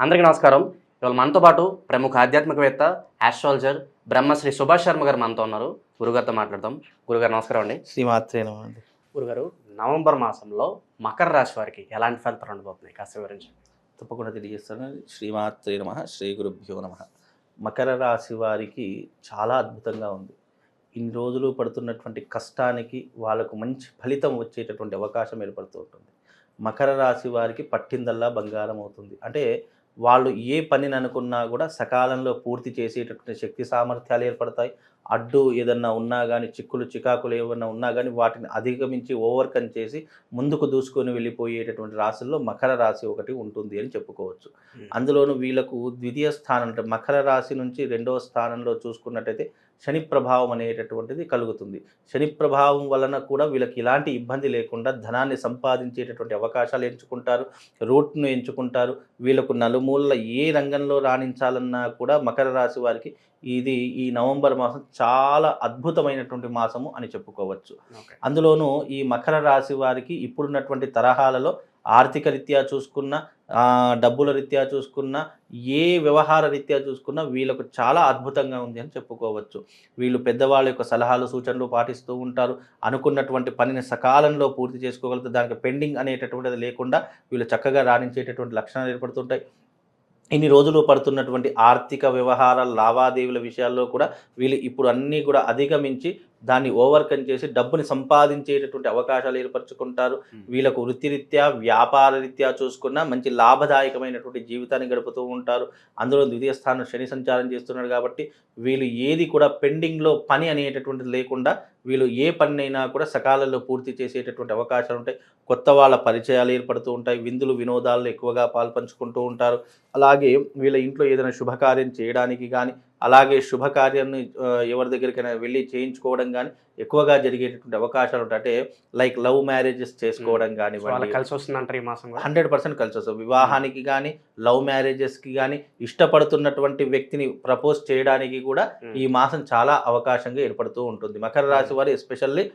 అందరికీ నమస్కారం. ఇవాళ మనతో పాటు ప్రముఖ ఆధ్యాత్మికవేత్త ఆస్ట్రాలజర్ బ్రహ్మశ్రీ సుభాష్ శర్మ గారు మనతో ఉన్నారు. గురుగారితో మాట్లాడదాం. గురుగారు నమస్కారం అండి. శ్రీమాత్రే అండి. గురుగారు నవంబర్ మాసంలో మకర రాశి వారికి ఎలాంటి ఫలితాలు ఉండబోతున్నాయి? కాస్త వివరించండి. తప్పకుండా తెలియజేస్తాను. శ్రీమాత్రే నమ శ్రీ గురుభ్యో నమ. మకర రాశి వారికి చాలా అద్భుతంగా ఉంది. ఇన్ని రోజులు పడుతున్నటువంటి కష్టానికి వాళ్ళకు మంచి ఫలితం వచ్చేటటువంటి అవకాశం ఏర్పడుతూ ఉంటుంది. మకర రాశి వారికి పట్టిందల్లా బంగారం అవుతుంది. అంటే వాళ్ళు ఏ పనిని అనుకున్నా కూడా సకాలంలో పూర్తి చేసేటటువంటి శక్తి సామర్థ్యాలు ఏర్పడతాయి. అడ్డు ఏదన్నా ఉన్నా కానీ చిక్కులు చికాకులు ఏమన్నా ఉన్నా కానీ వాటిని అధిగమించి ఓవర్కమ్ చేసి ముందుకు దూసుకొని వెళ్ళిపోయేటటువంటి రాశుల్లో మకర రాశి ఒకటి ఉంటుంది అని చెప్పుకోవచ్చు. అందులోనూ వీళ్ళకు ద్వితీయ స్థానం అంటే మకర రాశి నుంచి రెండవ స్థానంలో చూసుకున్నట్టయితే శని ప్రభావం అనేటటువంటిది కలుగుతుంది. శని ప్రభావం వలన కూడా వీళ్ళకి ఇలాంటి ఇబ్బంది లేకుండా ధనాన్ని సంపాదించేటటువంటి అవకాశాలు ఎంచుకుంటారు రూట్ను ఎంచుకుంటారు. వీళ్ళకు నలుమూలల ఏ రంగంలో రాణించాలన్నా కూడా మకర రాశి వారికి ఇది ఈ నవంబర్ మాసం చాలా అద్భుతమైనటువంటి మాసము అని చెప్పుకోవచ్చు. అందులోనూ ఈ మకర రాశి వారికి ఇప్పుడున్నటువంటి తరహాలలో ఆర్థిక రీత్యా చూసుకున్న డబ్బుల రీత్యా చూసుకున్న ఏ వ్యవహార రీత్యా చూసుకున్నా వీళ్ళకు చాలా అద్భుతంగా ఉంది అని చెప్పుకోవచ్చు. వీళ్ళు పెద్దవాళ్ళ యొక్క సలహాలు సూచనలు పాటిస్తూ ఉంటారు. అనుకున్నటువంటి పనిని సకాలంలో పూర్తి చేసుకోగలుగుతారు. దానికి పెండింగ్ అనేటటువంటిది లేకుండా వీళ్ళు చక్కగా రాణించేటటువంటి లక్షణాలు ఏర్పడుతుంటాయి. ఇన్ని రోజులు పడుతున్నటువంటి ఆర్థిక వ్యవహార లావాదేవీల విషయాల్లో కూడా వీళ్ళు ఇప్పుడు అన్నీ కూడా అధిగమించి దాన్ని ఓవర్కమ్ చేసి డబ్బుని సంపాదించేటటువంటి అవకాశాలు ఏర్పరచుకుంటారు. వీళ్ళకు వృత్తిరీత్యా వ్యాపార రీత్యా చూసుకున్న మంచి లాభదాయకమైనటువంటి జీవితాన్ని గడుపుతూ ఉంటారు. అందులో ద్వితీయ స్థానం శని సంచారం చేస్తున్నాడు కాబట్టి వీళ్ళు ఏది కూడా పెండింగ్లో పని అనేటటువంటిది లేకుండా వీళ్ళు ఏ పనినైనా కూడా సకాలంలో పూర్తి చేసేటటువంటి అవకాశాలు ఉంటాయి. కొత్త వాళ్ళ పరిచయాలు ఏర్పడుతూ ఉంటాయి. విందులు వినోదాల్లో ఎక్కువగా పాల్పంచుకుంటూ ఉంటారు. అలాగే వీళ్ళ ఇంట్లో ఏదైనా శుభకార్యం చేయడానికి కానీ అలాగే శుభకార్యాన్ని ఎవరి దగ్గరికైనా వెళ్ళి చేయించుకోవడం కానీ ఎక్కువగా జరిగేటటువంటి అవకాశాలు ఉంటాయి. అంటే లైక్ లవ్ మ్యారేజెస్ చేసుకోవడం కానివ్వండి కలిసి వస్తుందంటారు ఈ మాసం హండ్రెడ్ పర్సెంట్ కలిసి వస్తుంది. వివాహానికి కానీ లవ్ మ్యారేజెస్కి కానీ ఇష్టపడుతున్నటువంటి వ్యక్తిని ప్రపోజ్ చేయడానికి కూడా. ఈ మాసం చాలా అవకాశంగా ఏర్పడుతూ ఉంటుంది. మకర రాశి వారు ఎస్పెషల్లీ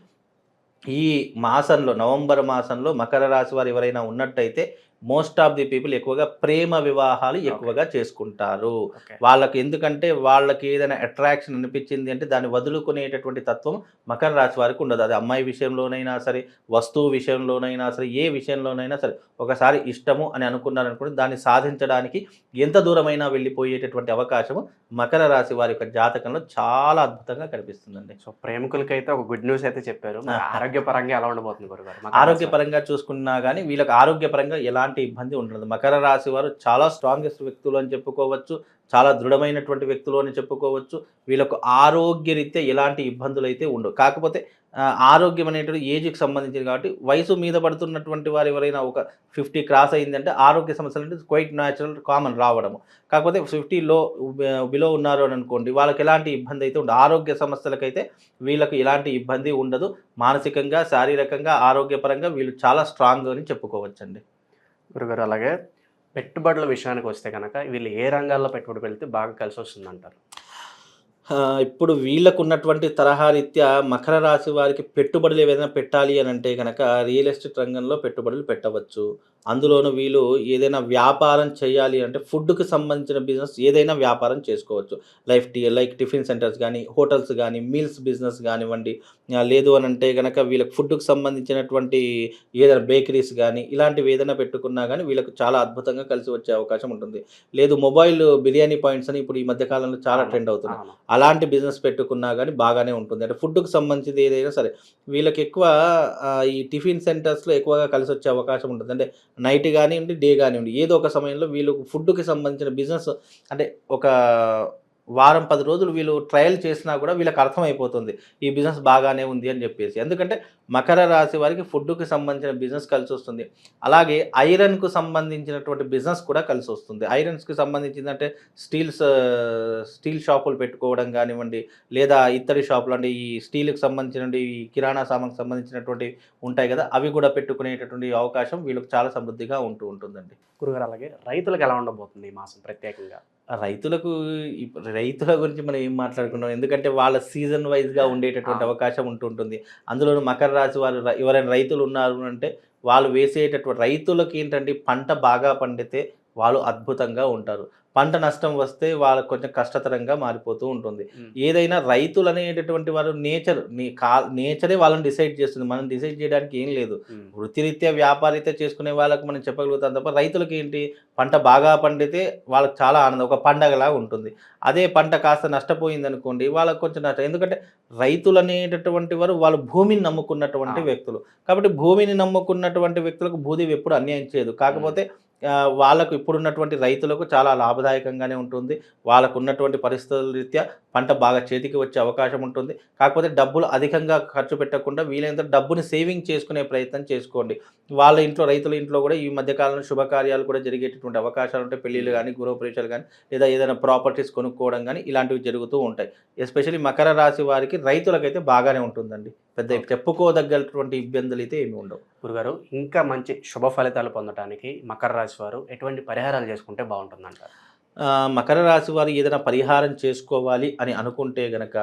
ఈ మాసంలో నవంబర్ మాసంలో మకర రాశి వారు ఎవరైనా ఉన్నట్టయితే మోస్ట్ ఆఫ్ ది పీపుల్ ఎక్కువగా ప్రేమ వివాహాలు ఎక్కువగా చేసుకుంటారు. వాళ్ళకి ఎందుకంటే వాళ్ళకి ఏదైనా అట్రాక్షన్ అనిపించింది అంటే దాన్ని వదులుకునేటటువంటి తత్వం మకర రాశి వారికి ఉండదు. అది అమ్మాయి విషయంలోనైనా సరే వస్తువు విషయంలోనైనా సరే ఏ విషయంలోనైనా సరే ఒకసారి ఇష్టము అని అనుకున్నారనుకుంటే దాన్ని సాధించడానికి ఎంత దూరమైనా వెళ్ళిపోయేటటువంటి అవకాశము మకర రాశి వారి యొక్క జాతకంలో చాలా అద్భుతంగా కనిపిస్తుందండి. సో ప్రేమికులకైతే ఒక గుడ్ న్యూస్ అయితే చెప్పారు. ఆరోగ్యపరంగా ఎలా ఉండబోతుంది గురుగారు? ఆరోగ్యపరంగా చూసుకున్నా కానీ వీళ్ళకి ఆరోగ్యపరంగా ఎలాంటి ఇబ్బంది ఉండదు. మకర రాశి వారు చాలా స్ట్రాంగెస్ట్ వ్యక్తులు అని చెప్పుకోవచ్చు చాలా దృఢమైనటువంటి వ్యక్తులు అని చెప్పుకోవచ్చు. వీళ్ళకు ఆరోగ్యరీత్యా ఎలాంటి ఇబ్బందులు అయితే ఉండవు. కాకపోతే ఆరోగ్యం అనేటువంటి ఏజ్కి సంబంధించింది కాబట్టి వయసు మీద పడుతున్నటువంటి వారు ఎవరైనా ఒక ఫిఫ్టీ క్రాస్ అయిందంటే ఆరోగ్య సమస్యలు అంటే క్వైట్ న్యాచురల్ కామన్ రావడము. కాకపోతే ఫిఫ్టీలో బిలో ఉన్నారు అని అనుకోండి వాళ్ళకి ఎలాంటి ఇబ్బంది అయితే ఉండదు. ఆరోగ్య సమస్యలకైతే వీళ్ళకి ఎలాంటి ఇబ్బంది ఉండదు. మానసికంగా శారీరకంగా ఆరోగ్యపరంగా వీళ్ళు చాలా స్ట్రాంగ్ అని చెప్పుకోవచ్చండి. గురుగారు అలాగే పెట్టుబడుల విషయానికి వస్తే కనుక వీళ్ళు ఏ రంగాల్లో పెట్టుబడి పెడితే బాగా కలిసి వస్తుందంటారు ఇప్పుడు వీళ్ళకు ఉన్నటువంటి తరహా రీత్యా మకర రాశి వారికి పెట్టుబడులు ఏదైనా పెట్టాలి అని అంటే కనుక రియల్ ఎస్టేట్ రంగంలో పెట్టుబడులు పెట్టవచ్చు. అందులోనూ వీళ్ళు ఏదైనా వ్యాపారం చేయాలి అంటే ఫుడ్కి సంబంధించిన బిజినెస్ ఏదైనా వ్యాపారం చేసుకోవచ్చు. Life tea like tiffin centres కానీ హోటల్స్ కానీ మీల్స్ బిజినెస్ కానివ్వండి లేదు అని అంటే కనుక వీళ్ళకి ఫుడ్కి సంబంధించినటువంటి ఏదైనా బేకరీస్ కానీ ఇలాంటివి ఏదైనా పెట్టుకున్నా కానీ వీళ్ళకు చాలా అద్భుతంగా కలిసి వచ్చే అవకాశం ఉంటుంది. లేదు మొబైల్ బిర్యానీ పాయింట్స్ అని ఇప్పుడు ఈ మధ్య కాలంలో చాలా ట్రెండ్ అవుతున్నాయి. అవును. అలాంటి బిజినెస్ పెట్టుకున్నా కానీ బాగానే ఉంటుంది. అంటే ఫుడ్కి సంబంధించింది ఏదైనా సరే వీళ్ళకి ఎక్కువ ఈ టిఫిన్ సెంటర్స్లో ఎక్కువగా కలిసి వచ్చే అవకాశం ఉంటుంది. అంటే నైట్ కానివ్వండి డే కానివ్వండి ఏదో ఒక సమయంలో వీళ్ళు ఫుడ్కి సంబంధించిన బిజినెస్ అంటే ఒక వారం పది రోజులు వీళ్ళు ట్రయల్ చేసినా కూడా వీళ్ళకి అర్థమైపోతుంది. ఈ బిజినెస్ బాగానే ఉంది అని చెప్పేసి. ఎందుకంటే మకర రాశి వారికి ఫుడ్కి సంబంధించిన బిజినెస్ కలిసి వస్తుంది. అలాగే ఐరన్కు సంబంధించినటువంటి బిజినెస్ కూడా కలిసి వస్తుంది. ఐరన్స్కి సంబంధించిందంటే స్టీల్స్ స్టీల్ షాపులు పెట్టుకోవడం కానివ్వండి లేదా ఇత్తడి షాపులు అంటే ఈ స్టీల్కి సంబంధించినటువంటి ఈ కిరాణా సామాన్కి సంబంధించినటువంటి ఉంటాయి కదా అవి కూడా పెట్టుకునేటటువంటి అవకాశం వీళ్ళకి చాలా సమృద్ధిగా ఉంటూ ఉంటుందండి. గురుగారు అలాగే రైతులకు ఎలా ఉండబోతుంది ఈ మాసం ప్రత్యేకంగా? రైతులకు రైతుల గురించి మనం ఏం మాట్లాడుకున్నాం? ఎందుకంటే వాళ్ళ సీజన్ వైజ్గా ఉండేటటువంటి. అవకాశం ఉంటుంటుంది. అందులో మకర రాశి వారు ఎవరైనా రైతులు ఉన్నారు అంటే వాళ్ళు వేసేటటువంటి రైతులకి ఏంటంటే పంట బాగా పండితే వాళ్ళు అద్భుతంగా ఉంటారు. పంట నష్టం వస్తే వాళ్ళకు కొంచెం కష్టతరంగా మారిపోతూ ఉంటుంది. ఏదైనా రైతులు అనేటటువంటి వారు నేచర్ నీ కా నేచరే వాళ్ళని డిసైడ్ చేస్తుంది. మనం డిసైడ్ చేయడానికి ఏం లేదు. వృత్తిరీత్యా వ్యాపారీత్యా చేసుకునే వాళ్ళకి మనం చెప్పగలుగుతాం తప్ప రైతులకి ఏంటి? పంట బాగా పండితే వాళ్ళకి చాలా ఆనందం ఒక పండగలా ఉంటుంది. అదే పంట కాస్త నష్టపోయింది అనుకోండి వాళ్ళకి కొంచెం నష్టం. ఎందుకంటే రైతులు అనేటటువంటి వారు వాళ్ళు భూమిని నమ్ముకున్నటువంటి. వ్యక్తులు. కాబట్టి భూమిని నమ్ముకున్నటువంటి వ్యక్తులకు భూదేవి ఎప్పుడు అన్యాయం చేయదు. కాకపోతే వాళ్ళకు ఇప్పుడున్నటువంటి రైతులకు చాలా లాభదాయకంగానే ఉంటుంది. వాళ్ళకు ఉన్నటువంటి పరిస్థితుల రీత్యా పంట బాగా చేతికి వచ్చే అవకాశం ఉంటుంది. కాకపోతే డబ్బులు అధికంగా ఖర్చు పెట్టకుండా వీలైనంత డబ్బుని సేవింగ్ చేసుకునే ప్రయత్నం చేసుకోండి. వాళ్ళ ఇంట్లో రైతుల ఇంట్లో కూడా ఈ మధ్యకాలంలో శుభకార్యాలు కూడా జరిగేటటువంటి అవకాశాలు ఉంటాయి. పెళ్ళిళ్ళు కానీ గృహప్రవేశాలు కానీ లేదా ఏదైనా ప్రాపర్టీస్ కొనుక్కోవడం కానీ ఇలాంటివి జరుగుతూ ఉంటాయి. ఎస్పెషల్లీ మకర రాశి వారికి రైతులకైతే బాగానే ఉంటుందండి. పెద్ద. చెప్పుకోదగ్గటువంటి ఇబ్బందులు అయితే ఏమి ఉండవు. గురుగారు ఇంకా మంచి శుభ ఫలితాలు పొందడానికి మకర రాశి వారు ఎటువంటి పరిహారాలు చేసుకుంటే బాగుంటుందంటారు? మకర రాశి వారు ఏదైనా పరిహారం చేసుకోవాలి అని అనుకుంటే గనక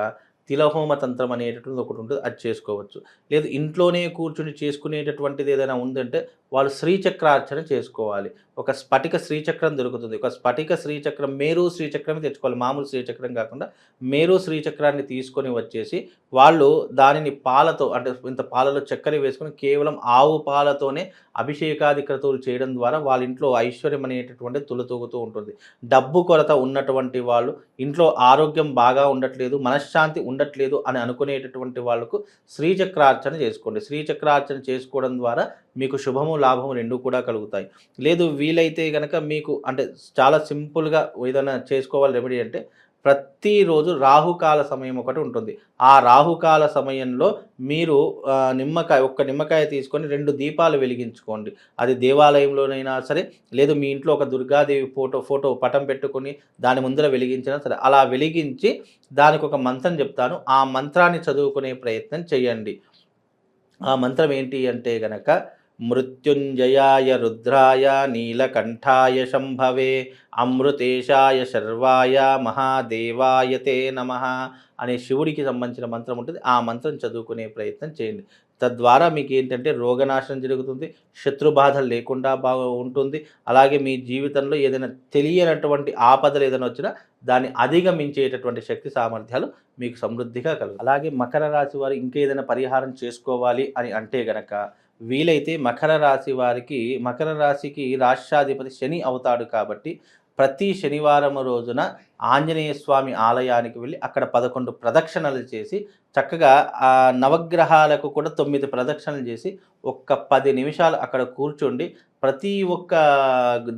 తిలహోమ తంత్రం అనేటటువంటిది ఒకటి ఉంటుంది అది చేసుకోవచ్చు. లేదు ఇంట్లోనే కూర్చుని చేసుకునేటటువంటిది ఏదైనా ఉందంటే వాళ్ళు శ్రీచక్రార్చన చేసుకోవాలి. ఒక స్ఫటిక శ్రీచక్రం దొరుకుతుంది. ఒక స్ఫటిక శ్రీచక్రం మేరు శ్రీచక్రమే తెచ్చుకోవాలి. మామూలు శ్రీచక్రం కాకుండా మేరు శ్రీచక్రాన్ని తీసుకొని వచ్చేసి వాళ్ళు దానిని పాలతో అంటే ఇంత పాలలో చక్కెర వేసుకొని కేవలం ఆవు పాలతోనే అభిషేకాది క్రతువులు చేయడం ద్వారా వాళ్ళ ఇంట్లో ఐశ్వర్యం అనేటటువంటి తులతూగుతూ ఉంటుంది. డబ్బు కొరత ఉన్నటువంటి వాళ్ళు ఇంట్లో ఆరోగ్యం బాగా ఉండట్లేదు మనశ్శాంతి ఉండట్లేదు అని అనుకునేటటువంటి వాళ్ళకు శ్రీచక్రార్చన చేసుకోండి. శ్రీచక్రార్చన చేసుకోవడం ద్వారా మీకు శుభము లాభము రెండు కూడా కలుగుతాయి. లేదు వీలైతే కనుక మీకు అంటే చాలా సింపుల్గా ఏదైనా చేసుకోవాలి రెమెడీ అంటే ప్రతిరోజు రాహుకాల సమయం ఒకటి ఉంటుంది. ఆ రాహుకాల సమయంలో మీరు నిమ్మకాయ ఒక్క నిమ్మకాయ తీసుకొని రెండు దీపాలు వెలిగించుకోండి. అది దేవాలయంలోనైనా సరే లేదు మీ ఇంట్లో ఒక దుర్గాదేవి ఫోటో ఫోటో పటం పెట్టుకొని దాని ముందర వెలిగించినా సరే అలా వెలిగించి దానికి ఒక మంత్రం చెప్తాను. ఆ మంత్రాన్ని చదువుకునే ప్రయత్నం చేయండి. ఆ మంత్రం ఏంటి అంటే గనక మృత్యుంజయాయ రుద్రాయ నీలకంఠాయ శంభవే అమృతేశాయ శర్వాయ మహాదేవాయ తే నమ అనే శివుడికి సంబంధించిన మంత్రం ఉంటుంది. ఆ మంత్రం చదువుకునే ప్రయత్నం చేయండి. తద్వారా మీకు ఏంటంటే రోగనాశనం జరుగుతుంది శత్రుబాధ లేకుండా బాగా ఉంటుంది. అలాగే మీ జీవితంలో ఏదైనా తెలియనటువంటి ఆపదలు ఏదైనా వచ్చినా దాన్ని అధిగమించేటటువంటి శక్తి సామర్థ్యాలు మీకు సమృద్ధిగా కలుగు అలాగే మకర రాశి వారు ఇంకేదైనా పరిహారం చేసుకోవాలి అని అంటే గనక వీలైతే మకర రాశి వారికి మకర రాశికి రాష్ట్రాధిపతి శని అవుతాడు కాబట్టి ప్రతి శనివారం రోజున ఆంజనేయ స్వామి ఆలయానికి వెళ్ళి అక్కడ పదకొండు ప్రదక్షిణలు చేసి చక్కగా ఆ నవగ్రహాలకు కూడా తొమ్మిది ప్రదక్షిణలు చేసి ఒక్క పది నిమిషాలు అక్కడ కూర్చోండి ప్రతి ఒక్క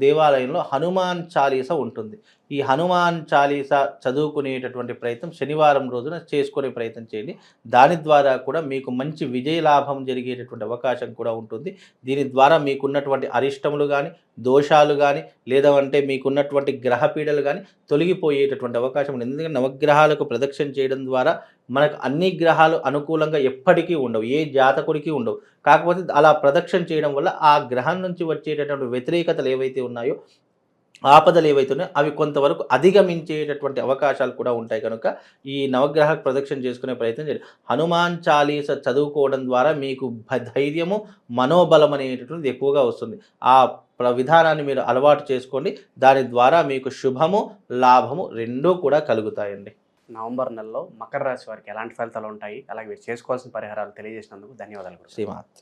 దేవాలయంలో హనుమాన్ చాలీస ఉంటుంది. ఈ హనుమాన్ చాలీసా చదువుకునేటటువంటి ప్రయత్నం శనివారం రోజున చేసుకునే ప్రయత్నం చేయండి. దాని ద్వారా కూడా మీకు మంచి విజయ లాభం జరిగేటటువంటి అవకాశం కూడా ఉంటుంది. దీని ద్వారా మీకున్నటువంటి అరిష్టములు కానీ దోషాలు కానీ లేదంటే మీకున్నటువంటి గ్రహపీడలు కానీ తొలగిపోయేటటువంటి అవకాశం ఉంది. ఎందుకంటే నవగ్రహాలకు ప్రదక్షిణ చేయడం ద్వారా మనకు అన్ని గ్రహాలు అనుకూలంగా ఎప్పటికీ ఉండవు ఏ జాతకుడికి ఉండవు. కాకపోతే అలా ప్రదక్షిణ చేయడం వల్ల ఆ గ్రహం నుంచి వచ్చేటటువంటి వ్యతిరేకతలు ఏవైతే ఉన్నాయో ఆపదలు ఏవైతే ఉన్నాయో అవి కొంతవరకు అధిగమించేటటువంటి అవకాశాలు కూడా ఉంటాయి కనుక ఈ నవగ్రహ ప్రదక్షిణ చేసుకునే ప్రయత్నం చేయండి. హనుమాన్ చాలీస చదువుకోవడం ద్వారా మీకు భ- ధైర్యము మనోబలం అనేటటువంటిది ఎక్కువగా వస్తుంది. ఆ ప్ర- విధానాన్ని మీరు అలవాటు చేసుకోండి. దాని ద్వారా మీకు శుభము లాభము రెండూ కూడా కలుగుతాయండి. నవంబర్ నెలలో మకర రాశి వారికి ఎలాంటి ఫలితాలు ఉంటాయి? అలాగే మీరు చేసుకోవాల్సిన పరిహారాలు తెలియజేసినందుకు ధన్యవాదాలు శ్రీమాత్